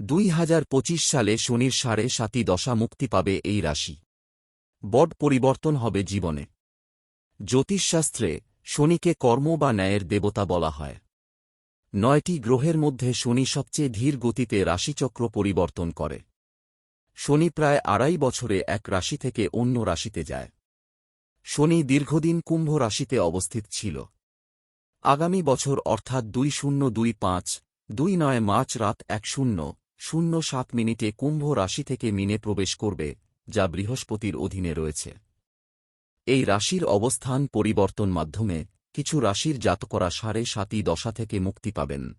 দুই হাজার পঁচিশ সালে শনির সাড়ে সাতি দশা মুক্তি পাবে এই রাশি। বড পরিবর্তন হবে জীবনে। জ্যোতিষশাস্ত্রে শনিকে কর্ম বা ন্যায়ের দেবতা বলা হয়। নয়টি গ্রহের মধ্যে শনি সবচেয়ে ধীর গতিতে রাশিচক্র পরিবর্তন করে। শনি প্রায় আড়াই বছরে এক রাশি থেকে অন্য রাশিতে যায়। শনি দীর্ঘদিন কুম্ভ রাশিতে অবস্থিত ছিল। আগামী বছর অর্থাৎ দুই শূন্য দুই পাঁচ, দুই নয় মার্চ রাত এক শূন্য শূন্য সাত মিনিটে কুম্ভ রাশি থেকে মিনে প্রবেশ করবে, যা বৃহস্পতির অধীনে রয়েছে। এই রাশির অবস্থান পরিবর্তন মাধ্যমে কিছু রাশির জাতকরা সাড়ে সাতি দশা থেকে মুক্তি পাবেন।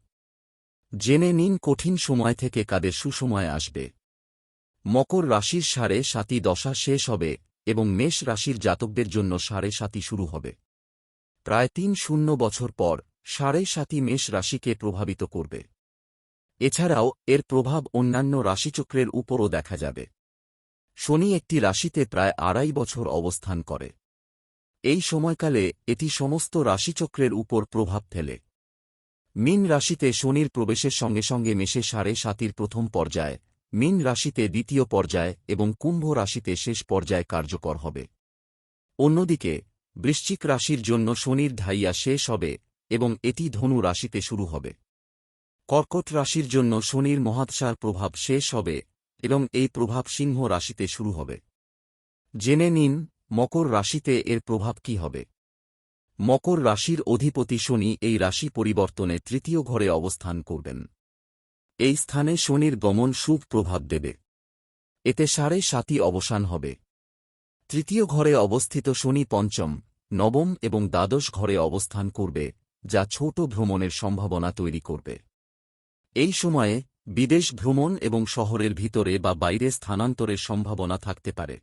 জেনে নিন কঠিন সময় থেকে কাদের সুসময় আসবে। মকর রাশির সাড়ে সাতি দশা শেষ হবে এবং মেষ রাশির জাতকদের জন্য সাড়ে সাতি শুরু হবে। প্রায় তিন শূন্য বছর পর সাড়ে সাতি মেষ রাশিকে প্রভাবিত করবে। এছাড়াও, এর প্রভাব অন্যান্য রাশিচক্রের উপরও দেখা যাবে। শনি একটি রাশিতে প্রায় আড়াই বছর অবস্থান করে। এই সময়কালে এটি সমস্ত রাশিচক্রের উপর প্রভাব ফেলে। মিন রাশিতে শনির প্রবেশের সঙ্গে সঙ্গে মেশে সাড়ে সাতির প্রথম পর্যায়, মিন রাশিতে দ্বিতীয় পর্যায় এবং কুম্ভ রাশিতে শেষ পর্যায় কার্যকর হবে। অন্যদিকে, বৃশ্চিক রাশির জন্য শনির ধাইয়া শেষ হবে এবং এটি ধনু রাশিতে শুরু হবে। কর্কট রাশির জন্য শনির মহাৎসার প্রভাব শেষ হবে এবং এই প্রভাব সিংহ রাশিতে শুরু হবে। জেনে নিন, মকর রাশিতে এর প্রভাব কি হবে। মকর রাশির অধিপতি শনি এই রাশি পরিবর্তনে তৃতীয় ঘরে অবস্থান করবেন। এই স্থানে শনির গমন শুভ প্রভাব দেবে। এতে সাড়ে সাতি অবসান হবে। তৃতীয় ঘরে অবস্থিত শনি পঞ্চম, নবম এবং দ্বাদশ ঘরে অবস্থান করবে, যা ছোট ভ্রমণের সম্ভাবনা তৈরি করবে। এই সময়ে, বিদেশ ভ্রমণ এবং শহরের ভিতরে বা বাইরে স্থানান্তরের সম্ভাবনা থাকতে পারে।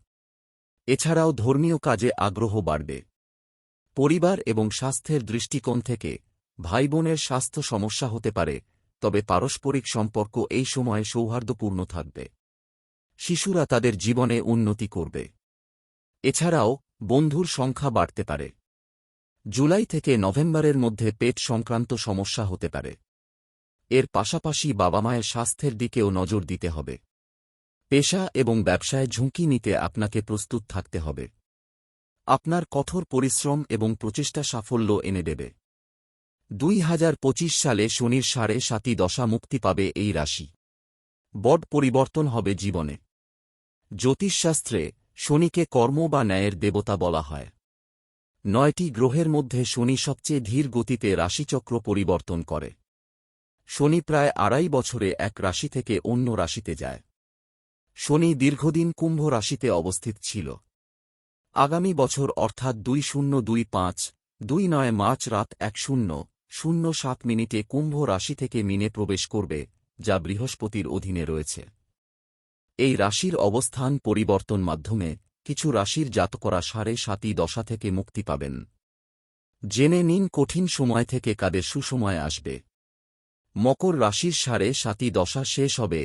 এছাড়াও ধর্মীয় কাজে আগ্রহ বাড়বে। পরিবার এবং স্বাস্থ্যের দৃষ্টিকোণ থেকে ভাই বোনের স্বাস্থ্য সমস্যা হতে পারে, তবে পারস্পরিক সম্পর্ক এই সময়ে সৌহার্দ্যপূর্ণ থাকবে। শিশুরা তাদের জীবনে উন্নতি করবে। এছাড়াও বন্ধুর সংখ্যা বাড়তে পারে। জুলাই থেকে নভেম্বরের মধ্যে পেট সংক্রান্ত সমস্যা হতে পারে। এর পাশাপাশি বাবা মায়ের স্বাস্থ্যের দিকেও নজর দিতে হবে। পেশা এবং ব্যবসায় ঝুঁকি নিতে আপনাকে প্রস্তুত থাকতে হবে। আপনার কঠোর পরিশ্রম এবং প্রচেষ্টা সাফল্য এনে দেবে। দুই হাজার পঁচিশ সালে শনির সাড়ে সাতি দশা মুক্তি পাবে এই রাশি। বড পরিবর্তন হবে জীবনে। জ্যোতিষশাস্ত্রে শনিকে কর্ম বা ন্যায়ের দেবতা বলা হয়। নয়টি গ্রহের মধ্যে শনি সবচেয়ে ধীর গতিতে রাশিচক্র পরিবর্তন করে। শনি প্রায় আড়াই বছরে এক রাশি থেকে অন্য রাশিতে যায়। শনি দীর্ঘদিন কুম্ভ রাশিতে অবস্থিত ছিল। আগামী বছর অর্থাৎ দুই শূন্য দুই পাঁচ, দুই নয় মার্চ রাত এক শূন্য শূন্য সাত মিনিটে কুম্ভ রাশি থেকে মিনে প্রবেশ করবে, যা বৃহস্পতির অধীনে রয়েছে। এই রাশির অবস্থান পরিবর্তন মাধ্যমে কিছু রাশির জাতকরা সাড়ে সাতি দশা থেকে মুক্তি পাবেন। জেনে নিন কঠিন সময় থেকে কাদের সুসময় আসবে। মকর রাশির সাড়ে সাতি দশা শেষ হবে।